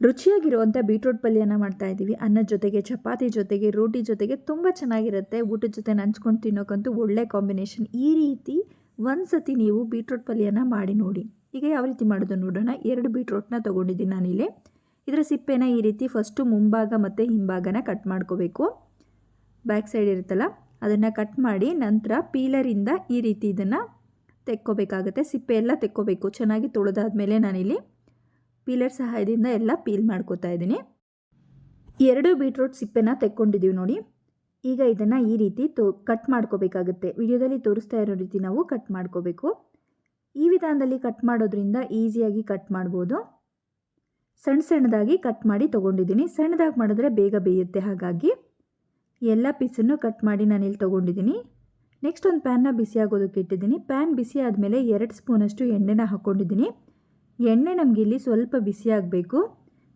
ರುಚಿಯಾಗಿರುವಂಥ beetroot ಪಲ್ಯನ ಮಾಡ್ತಾ ಇದ್ದೀವಿ. ಅನ್ನದ ಜೊತೆಗೆ, ಚಪಾತಿ ಜೊತೆಗೆ, ರೋಟಿ ಜೊತೆಗೆ ತುಂಬ ಚೆನ್ನಾಗಿರುತ್ತೆ. ಊಟದ ಜೊತೆ ನಂಚ್ಕೊಂಡು ತಿನ್ನೋಕ್ಕಂತೂ ಒಳ್ಳೆ ಕಾಂಬಿನೇಷನ್. ಈ ರೀತಿ ಒಂದು ಸತಿ ನೀವು ಬೀಟ್ರೋಟ್ ಪಲ್ಯನ ಮಾಡಿ ನೋಡಿ. ಈಗ ಯಾವ ರೀತಿ ಮಾಡೋದು ನೋಡೋಣ. ಎರಡು ಬೀಟ್ರೋಟ್ನ ತೊಗೊಂಡಿದ್ದೀನಿ ನಾನಿಲ್ಲಿ. ಇದರ ಸಿಪ್ಪೆನ ಈ ರೀತಿ ಫಸ್ಟು ಮುಂಭಾಗ ಮತ್ತು ಹಿಂಭಾಗನ ಕಟ್ ಮಾಡ್ಕೋಬೇಕು. ಬ್ಯಾಕ್ ಸೈಡ್ ಇರುತ್ತಲ್ಲ, ಅದನ್ನು ಕಟ್ ಮಾಡಿ ನಂತರ ಪೀಲರಿಂದ ಈ ರೀತಿ ಇದನ್ನು ತೆಕ್ಕೋಬೇಕಾಗುತ್ತೆ. ಸಿಪ್ಪೆ ಎಲ್ಲ ತೆಕ್ಕೋಬೇಕು. ಚೆನ್ನಾಗಿ ತೊಳೆದಾದ್ಮೇಲೆ ನಾನಿಲ್ಲಿ ಪೀಲರ್ ಸಹಾಯದಿಂದ ಎಲ್ಲ ಪೀಲ್ ಮಾಡ್ಕೋತಾ ಇದ್ದೀನಿ. ಎರಡು ಬೀಟ್ರೂಟ್ ಸಿಪ್ಪೆನ ತೆಕ್ಕೊಂಡಿದ್ದೀವಿ ನೋಡಿ. ಈಗ ಇದನ್ನು ಈ ರೀತಿ ತೋ, ಕಟ್ ಮಾಡ್ಕೋಬೇಕಾಗುತ್ತೆ. ವಿಡಿಯೋದಲ್ಲಿ ತೋರಿಸ್ತಾ ಇರೋ ರೀತಿ ನಾವು ಕಟ್ ಮಾಡ್ಕೋಬೇಕು. ಈ ವಿಧಾನದಲ್ಲಿ ಕಟ್ ಮಾಡೋದ್ರಿಂದ ಈಸಿಯಾಗಿ ಕಟ್ ಮಾಡ್ಬೋದು. ಸಣ್ಣ ಸಣ್ಣದಾಗಿ ಕಟ್ ಮಾಡಿ ತೊಗೊಂಡಿದ್ದೀನಿ. ಸಣ್ಣದಾಗಿ ಮಾಡಿದ್ರೆ ಬೇಗ ಬೇಯುತ್ತೆ ಹಾಗಾಗಿ. ಎಲ್ಲ ಪೀಸನ್ನು ಕಟ್ ಮಾಡಿ ನಾನಿಲ್ಲಿ ತೊಗೊಂಡಿದ್ದೀನಿ. ನೆಕ್ಸ್ಟ್ ಒಂದು ಪ್ಯಾನ್ನ ಬಿಸಿ ಆಗೋದಕ್ಕೆ ಇಟ್ಟಿದ್ದೀನಿ. ಪ್ಯಾನ್ ಬಿಸಿ ಆದಮೇಲೆ ಎರಡು ಸ್ಪೂನಷ್ಟು ಎಣ್ಣೆನ ಹಾಕ್ಕೊಂಡಿದ್ದೀನಿ ಎಣ್ಣೆ ಇಲ್ಲಿ ಸ್ವಲ್ಪ ಬಿಸಿ ಆಗಬೇಕು.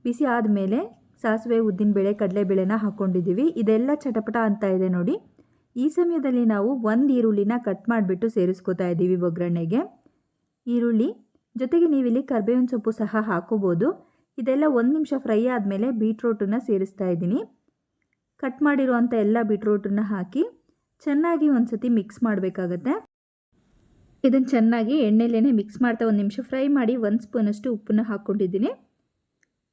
ಬಿಸಿ ಆದಮೇಲೆ ಸಾಸಿವೆ ಉದ್ದಿನಬೇಳೆ ಕಡಲೆಬೇಳೆನ ಹಾಕ್ಕೊಂಡಿದ್ದೀವಿ ಇದೆಲ್ಲ ಚಟಪಟ ಅಂತ ಇದೆ ನೋಡಿ. ಈ ಸಮಯದಲ್ಲಿ ನಾವು ಒಂದು ಈರುಳ್ಳಿನ ಕಟ್ ಮಾಡಿಬಿಟ್ಟು ಸೇರಿಸ್ಕೋತಾ ಇದ್ದೀವಿ ಒಗ್ಗರಣೆಗೆ. ಈರುಳ್ಳಿ ಜೊತೆಗೆ ನೀವಿಲ್ಲಿ ಕರ್ಬೇವಿನ ಸೊಪ್ಪು ಸಹ ಹಾಕೋಬೋದು. ಇದೆಲ್ಲ ಒಂದು ನಿಮಿಷ ಫ್ರೈ ಆದಮೇಲೆ ಬೀಟ್ರೋಟನ್ನು ಸೇರಿಸ್ತಾ ಇದ್ದೀನಿ. ಕಟ್ ಮಾಡಿರುವಂಥ ಎಲ್ಲ ಬೀಟ್ರೋಟನ್ನು ಹಾಕಿ ಚೆನ್ನಾಗಿ ಒಂದು ಸತಿ ಮಿಕ್ಸ್ ಮಾಡಬೇಕಾಗತ್ತೆ. ಇದನ್ನು ಚೆನ್ನಾಗಿ ಎಣ್ಣೆಲೇ ಮಿಕ್ಸ್ ಮಾಡ್ತಾ ಒಂದು ನಿಮಿಷ ಫ್ರೈ ಮಾಡಿ ಒಂದು ಸ್ಪೂನಷ್ಟು ಉಪ್ಪನ್ನು ಹಾಕ್ಕೊಂಡಿದ್ದೀನಿ.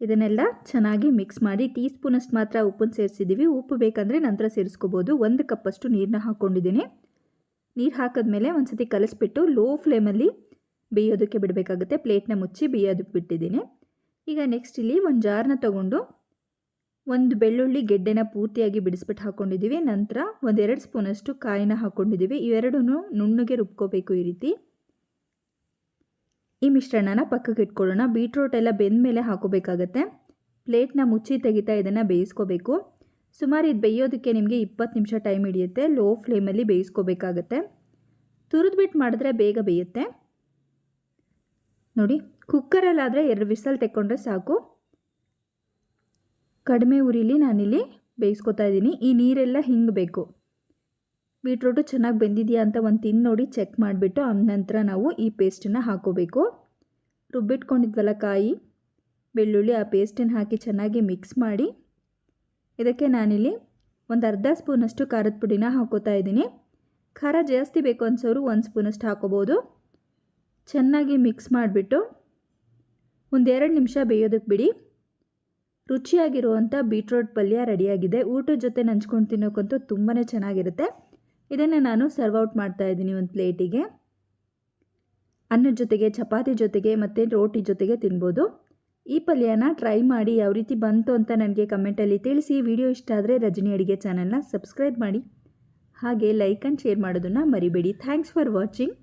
ಇದನ್ನೆಲ್ಲ ಚೆನ್ನಾಗಿ ಮಿಕ್ಸ್ ಮಾಡಿ ಟೀ ಸ್ಪೂನಷ್ಟು ಮಾತ್ರ ಉಪ್ಪನ್ನು ಸೇರಿಸಿದ್ದೀವಿ ಉಪ್ಪು ಬೇಕಂದರೆ ನಂತರ ಸೇರಿಸ್ಕೋಬೋದು. ಒಂದು ಕಪ್ಪಷ್ಟು ನೀರನ್ನ ಹಾಕ್ಕೊಂಡಿದ್ದೀನಿ. ನೀರು ಹಾಕಿದ್ಮೇಲೆ ಒಂದು ಸತಿ ಕಲಿಸ್ಬಿಟ್ಟು ಲೋ ಫ್ಲೇಮಲ್ಲಿ ಬೇಯೋದಕ್ಕೆ ಬಿಡಬೇಕಾಗುತ್ತೆ. ಪ್ಲೇಟ್ನ ಮುಚ್ಚಿ ಬೇಯೋದಕ್ಕೆ ಬಿಟ್ಟಿದ್ದೀನಿ. ಈಗ ನೆಕ್ಸ್ಟ್ ಇಲ್ಲಿ ಒಂದು ಜಾರ್ನ ತೊಗೊಂಡು ಒಂದು ಬೆಳ್ಳುಳ್ಳಿ ಗೆಡ್ಡೆನ ಪೂರ್ತಿಯಾಗಿ ಬಿಡಿಸ್ಬಿಟ್ಟು ಹಾಕ್ಕೊಂಡಿದ್ದೀವಿ ನಂತರ ಒಂದೆರಡು ಸ್ಪೂನಷ್ಟು ಕಾಯಿನ ಹಾಕ್ಕೊಂಡಿದ್ದೀವಿ ಇವೆರಡೂ ನುಣ್ಣಗೆ ರುಬ್ಕೋಬೇಕು ಈ ರೀತಿ. ಈ ಮಿಶ್ರಣನ ಪಕ್ಕಕ್ಕೆ ಇಟ್ಕೊಳ್ಳೋಣ. ಬೀಟ್ರೋಟ್ ಎಲ್ಲ ಬೆಂದ ಮೇಲೆ ಹಾಕೋಬೇಕಾಗತ್ತೆ. ಪ್ಲೇಟ್ನ ಮುಚ್ಚಿ ತೆಗಿತಾ ಇದನ್ನು ಬೇಯಿಸ್ಕೋಬೇಕು. ಸುಮಾರು ಇದು ಬೇಯೋದಕ್ಕೆ ನಿಮಗೆ ಇಪ್ಪತ್ತು ನಿಮಿಷ ಟೈಮ್ ಹಿಡಿಯುತ್ತೆ. ಲೋ ಫ್ಲೇಮಲ್ಲಿ ಬೇಯಿಸ್ಕೋಬೇಕಾಗತ್ತೆ. ತುರಿದ್ಬಿಟ್ಟು ಮಾಡಿದ್ರೆ ಬೇಗ ಬೇಯುತ್ತೆ. ನೋಡಿ ಕುಕ್ಕರಲ್ಲಾದರೆ ಎರಡು ವಿಸಲ್ ತೆಕ್ಕೊಂಡ್ರೆ ಸಾಕು. ಕಡಿಮೆ ಉರಿಲಿ ನಾನಿಲ್ಲಿ ಬೇಯಿಸ್ಕೊತಾ ಇದ್ದೀನಿ. ಈ ನೀರೆಲ್ಲ ಹಿಂಗಬೇಕು ಬೀಟ್ರೋಟು ಚೆನ್ನಾಗಿ ಬೆಂದಿದೆಯಾ ಅಂತ ಒಂದು ತಿಂದು ನೋಡಿ ಚೆಕ್ ಮಾಡಿಬಿಟ್ಟು ನಂತರ ನಾವು ಈ ಪೇಸ್ಟನ್ನು ಹಾಕೋಬೇಕು. ರುಬ್ಬಿಟ್ಕೊಂಡಿದ್ವಲ್ಲ ಕಾಯಿ, ಬೆಳ್ಳುಳ್ಳಿ ಆ ಪೇಸ್ಟನ್ನು ಹಾಕಿ ಚೆನ್ನಾಗಿ ಮಿಕ್ಸ್ ಮಾಡಿ. ಇದಕ್ಕೆ ನಾನಿಲ್ಲಿ ಒಂದು ಅರ್ಧ ಸ್ಪೂನಷ್ಟು ಖಾರದ ಪುಡಿನ ಹಾಕೋತಾ ಇದ್ದೀನಿ. ಖಾರ ಜಾಸ್ತಿ ಬೇಕು ಅನ್ಸೋರು ಒಂದು ಸ್ಪೂನಷ್ಟು ಹಾಕೋಬೋದು. ಚೆನ್ನಾಗಿ ಮಿಕ್ಸ್ ಮಾಡಿಬಿಟ್ಟು ಒಂದೆರಡು ನಿಮಿಷ ಬೇಯೋದಕ್ಕೆ ಬಿಡಿ. ರುಚಿಯಾಗಿರುವಂಥ ಬೀಟ್ರೋಟ್ ಪಲ್ಯ ರೆಡಿಯಾಗಿದೆ. ಊಟದ ಜೊತೆ ನಂಚ್ಕೊಂಡು ತಿನ್ನೋಕ್ಕಂತೂ ತುಂಬಾ ಚೆನ್ನಾಗಿರುತ್ತೆ. ಇದನ್ನು ನಾನು ಸರ್ವ್ ಔಟ್ ಮಾಡ್ತಾ ಇದ್ದೀನಿ ಒಂದು ಪ್ಲೇಟಿಗೆ. ಅನ್ನದ ಜೊತೆಗೆ, ಚಪಾತಿ ಜೊತೆಗೆ ಮತ್ತು ರೋಟಿ ಜೊತೆಗೆ ತಿನ್ಬೋದು. ಈ ಪಲ್ಯನ ಟ್ರೈ ಮಾಡಿ ಯಾವ ರೀತಿ ಬಂತು ಅಂತ ನನಗೆ ಕಮೆಂಟಲ್ಲಿ ತಿಳಿಸಿ. ವಿಡಿಯೋ ಇಷ್ಟ ಆದರೆ ರಜನಿ ಅಡುಗೆ ಚಾನಲ್ನ ಸಬ್ಸ್ಕ್ರೈಬ್ ಮಾಡಿ. ಹಾಗೆ ಲೈಕ್ ಆ್ಯಂಡ್ ಶೇರ್ ಮಾಡೋದನ್ನು ಮರಿಬೇಡಿ. Thanks for watching